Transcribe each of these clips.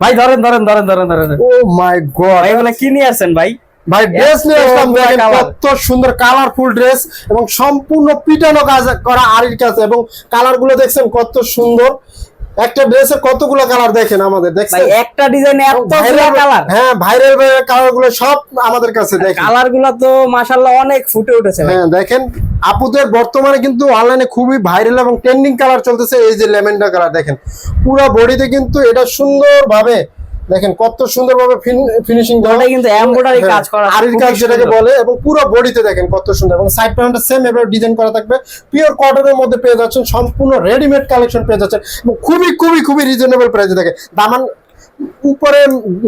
ভাই ধরেন ধরেন ধরেন ধরেন ধরেন। Oh my God. ভাই এগুলো কি নিয়ে আসেন ভাই? ভাই ড্রেস নিয়ে আসলাম দেখেন কত সুন্দর কালারফুল ড্রেস এবং সম্পূর্ণ পিটানো কাজ করা আরির কাজ এবং কালারগুলো দেখছেন কত সুন্দর। একটা ড্রেসে কতগুলো কালার দেখেন আমাদের দেখছেন? একটা ডিজাইন এত কালার। হ্যাঁ ভাইরাল কালারগুলো সব আমাদের কাছে দেখেন। কালারগুলো তো মাশাআল্লাহ অনেক ফুটে উঠেছে হ্যাঁ দেখেন আপুদের বর্তমানে কিন্তু অনলাইনে খুবই ভাইরাল এবং ট্রেন্ডিং কালার চলতেছে এই যে লেমেন্ডা কালার দেখেন। পুরো বডিতে কিন্তু এটা সুন্দর ভাবে দেখেন কত সুন্দর ভাবে ফিনিশিং ওটাই কিন্তু embroidery কাজ করা। আরির খুবই কাজ যেটাকে বলে এবং পুরো বডিতে দেখেন কত সুন্দর। এবং সাইড প্যান্টটা সেম এবার ডিজাইন করা থাকবে। পিওর কটনের মধ্যে পেয়ে যাচ্ছেন সম্পূর্ণ রেডিমেড কালেকশন পেয়ে যাচ্ছেন। এবং খুবই খুবই খুবই রিজনেবল প্রাইসে থাকে দামান উপরে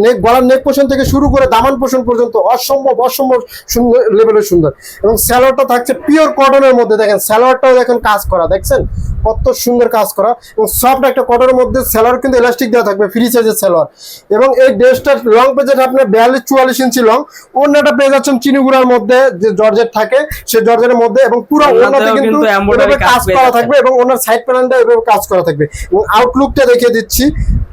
নেক গলার নেক পোষণ থেকে শুরু করে দামান পোষণ পর্যন্ত অসম্ভব অসম্ভব সুন্দর লেভেলের সুন্দর। এবং স্যালোয়ারটা থাকছে পিওর কটনের মধ্যে। দেখেন স্যালোয়ারটাও দেখেন কাজ করা দেখছেন? কত সুন্দর কাজ করা এবং সফট একটা কটনের মধ্যে স্যালোয়ার কিন্তু ইলাস্টিক দেওয়া থাকবে ফ্রি সাইজের স্যালোয়ার এবং এই ড্রেসটার লং পেজের আপনার বিয়াল্লিশ চুয়াল্লিশ ইঞ্চি লং অন্যটা পেয়ে যাচ্ছেন চিনিগুড়ার মধ্যে যে জর্জেট থাকে সেই জর্জেটের মধ্যে এবং পুরো ওনাতে কিন্তু এভাবে কাজ করা থাকবে এবং ওনার সাইড প্যানেলটা এভাবে কাজ করা থাকবে। এবং আউটলুকটা দেখিয়ে দিচ্ছি।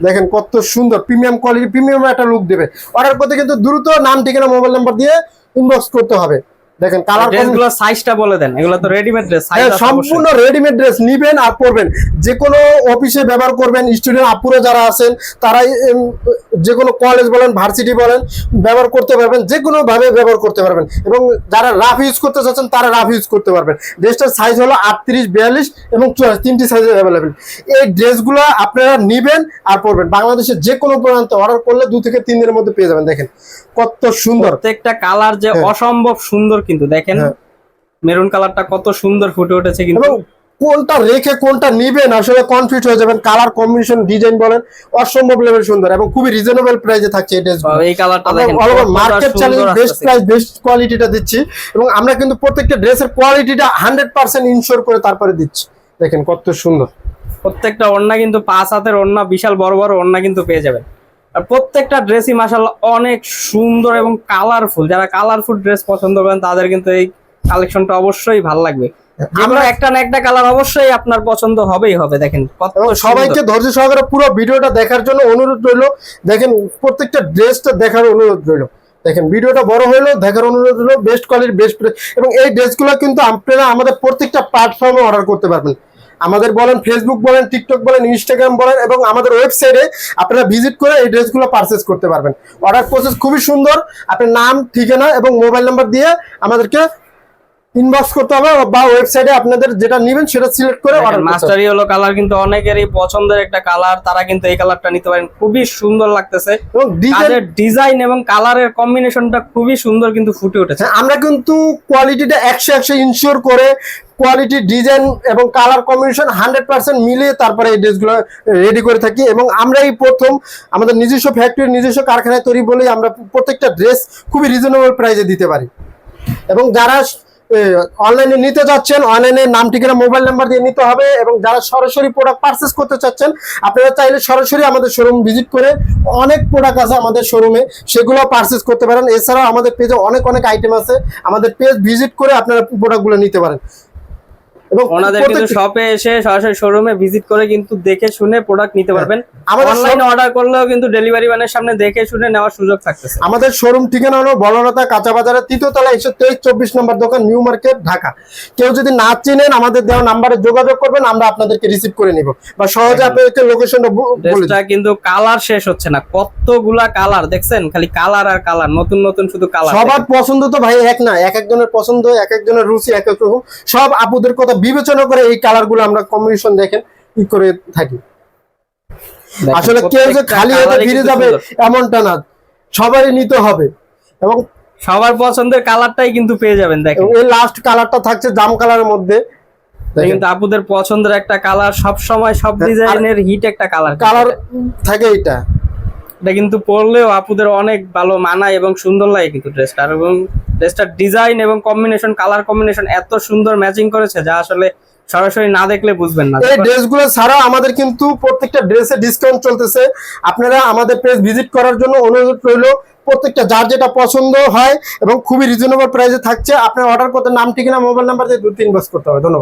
দেখেন কত সুন্দর প্রিমিয়াম কোয়ালিটি প্রিমিয়াম একটা লুক দেবে। অর্ডার করতে কিন্তু দ্রুত নাম ঠিকানা মোবাইল নাম্বার দিয়ে ইনবক্স করতে হবে। দেখেন কালার ড্রেসগুলো সাইজটা বলে দেন এগুলো তো রেডিমেড ড্রেস সাইজ সম্পূর্ণ রেডিমেড ড্রেস নিবেন আর পরবেন। যে কোনো অফিসে ব্যবহার করবেন স্টুডেন্ট আপুরা যারা আছেন তারাই যে কোনো কলেজ বলেন ভার্সিটি বলেন ব্যবহার করতে পারবেন যে কোনো ভাবে ব্যবহার করতে পারবেন। এবং যারা রাফ ইউজ করতে চাচ্ছেন তারা রাফ ইউজ করতে পারবেন। ড্রেসটার সাইজ হলো আটত্রিশ বিয়াল্লিশ এবং চুয়াল্লিশ তিনটি সাইজে অ্যাভেলেবেল এই ড্রেসগুলো আপনারা নিবেন আর পরবেন। বাংলাদেশের যে কোনো প্রান্তে অর্ডার করলে দু থেকে তিন দিনের মধ্যে পেয়ে যাবেন দেখেন। কত সুন্দর। প্রত্যেকটা কালার যে হ্যাঁ। অসম্ভব সুন্দর কিন্তু দেখেন হ্যাঁ। মেরুন কালারটা কত সুন্দর ফুটে উঠেছে কিন্তু। কোনটা রেখে কোনটা নিবেন আসলে কনফিউজ হয়ে যাবেন। কালার কম্বিনেশন ডিজাইন বলেন অসম্ভব লেভেল সুন্দর এবং খুবই রিজনেবল প্রাইসে থাকছে এই ড্রেসগুলো এই কালারটা দেখেন market challenge best. Price best কোয়ালিটিটা দিচ্ছি। এবং আমরা কিন্তু প্রত্যেকটা ড্রেসের কোয়ালিটিটা হান্ড্রেড পার্সেন্ট ইনশোর করে তারপরে দিচ্ছি। দেখেন কত সুন্দর। প্রত্যেকটা ওড়না কিন্তু পাঁচ হাতের ওড়না বিশাল বড় বড় ওড়না কিন্তু পেয়ে যাবেন। আর প্রত্যেকটা ড্রেসই মাসাল্লাহ অনেক সুন্দর এবং কালারফুল যারা কালারফুল ড্রেস পছন্দ করেন তাদের কিন্তু এই কালেকশনটা অবশ্যই ভালো লাগবে। আমরা একটা না একটা কালার অবশ্যই আপনার পছন্দ হবেই হবে দেখেন। সবাইকে ধৈর্য সহকারে পুরো ভিডিওটা দেখার জন্য অনুরোধ রইল। দেখেন প্রত্যেকটা ড্রেসটা দেখার অনুরোধ রইল। দেখেন ভিডিওটা বড় হলেও দেখার অনুরোধ হলো বেস্ট কোয়ালিটির বেস্ট এবং এই ড্রেসগুলো কিন্তু আপনারা আমাদের প্রত্যেকটা প্ল্যাটফর্মে অর্ডার করতে পারবেন। আমাদের বলেন ফেসবুক বলেন টিকটক বলেন ইনস্টাগ্রাম বলেন এবং আমাদের ওয়েবসাইটে আপনারা ভিজিট করে এই ড্রেসগুলো পারচেস করতে পারবেন। অর্ডার প্রসেস খুবই সুন্দর, আপনার নাম, ঠিকানা এবং মোবাইল নাম্বার দিয়ে আমাদেরকে ইনবক্স করতে হবে বা ওয়েবসাইটে আপনাদের যেটা নেবেন সেটা সিলেক্ট করে অর্ডার মাস্টার ইয়েলো কালার কিন্তু অনেকেরই পছন্দের একটা কালার তারা কিন্তু এই কালারটা নিতে পারেন। খুবই সুন্দর লাগতেছে। এবং ডিজাইন এবং কালারের কম্বিনেশনটা খুবই সুন্দর কিন্তু ফুটে উঠেছে। হ্যাঁ, আমরা কিন্তু কোয়ালিটিটা একশো একশো ইনশিওর করে কোয়ালিটি ডিজাইন এবং কালার কম্বিনেশন হান্ড্রেড পার্সেন্ট মিলিয়ে তারপরে এই ড্রেসগুলো রেডি করে থাকি এবং আমরা এই প্রথম আমাদের নিজস্ব ফ্যাক্টরি নিজস্ব কারখানায় তৈরি বলেই আমরা প্রত্যেকটা ড্রেস খুবই রিজনেবল প্রাইসে দিতে পারি। এবং যারা অনলাইনে নিতে চাচ্ছেন অনলাইনে নাম, ঠিকানা মোবাইল নাম্বার দিয়ে নিতে হবে এবং যারা সরাসরি প্রোডাক্ট পারচেস করতে চাচ্ছেন, আপনারা চাইলে সরাসরি আমাদের শোরুম ভিজিট করে অনেক প্রোডাক্ট আছে আমাদের শোরুমে সেগুলো পারচেস করতে পারেন। এছাড়াও আমাদের পেজে অনেক অনেক আইটেম আছে। আমাদের পেজ ভিজিট করে আপনারা প্রোডাক্টগুলো নিতে পারেন। এবং ওনাদের কিন্তু শপে এসে সরাসরি শোরুমে ভিজিট করে কিন্তু দেখে শুনে প্রোডাক্ট নিতে পারবেন। আমাদের অনলাইনে অর্ডার করলেও কিন্তু ডেলিভারি ম্যানের সামনে দেখে শুনে নেওয়ার সুযোগ থাকতেছে। আমাদের শোরুম ঠিকানা হলো বলরতা কাঁচা বাজারের তৃতীয়তলা একশো তেইশ চব্বিশ নম্বর দোকান নিউ মার্কেট ঢাকা। কেউ যদি না চিনেন আমাদের দেওয়া নাম্বারে যোগাযোগ করবেন আমরা আপনাদেরকে রিসিভ করে নিব। বা সহজে আপনাদেরকে লোকেশনটা বলে কিন্তু কালার শেষ হচ্ছে না। কতগুলা কালার দেখছেন? খালি কালার আর কালার নতুন নতুন শুধু কালার সবার পছন্দ তো ভাই এক না এক একজনের পছন্দ এক একজনের রুচি এক এক রকম। সব আপুদের কথা বিবেচনা করে এই কালারগুলো আমরা কম্বিনেশন দেখেন কি করে থাকি। আসলে কেউ যে খালি হাতে ফিরে যাবে এমনটা না সবারই নিতে হবে এবং সবার পছন্দের কালারটাই কিন্তু পেয়ে যাবেন দেখেন। এই লাস্ট কালারটা থাকছে জাম কালারের মধ্যে। কিন্তু আপুদের পছন্দের একটা কালার সব সময় সব ডিজাইনের হিট একটা কালার কালার থাকে এটা এটা কিন্তু পরলেও আপুদের অনেক ভালো মানায় এবং সুন্দর লাগে কিন্তু ড্রেসটা এবং ড্রেসটার ডিজাইন এবং কম্বিনেশন কালার কম্বিনেশন এত সুন্দর ম্যাচিং করেছে যা আসলে সরাসরি না দেখলে বুঝবেন না। এই ড্রেসগুলো ছাড়াও আমাদের কিন্তু প্রত্যেকটা ড্রেসে ডিসকাউন্ট চলতেছে। আপনারা আমাদের পেজ ভিজিট করার জন্য অনুরোধ রইল, প্রত্যেকটা যার যেটা পছন্দ হয় এবং খুবই রিজনেবল প্রাইসে থাকছে, আপনার অর্ডার করতে নাম, ঠিকানা মোবাইল নাম্বার দিয়ে দু তিন বাস করতে হবে। ধন্যবাদ।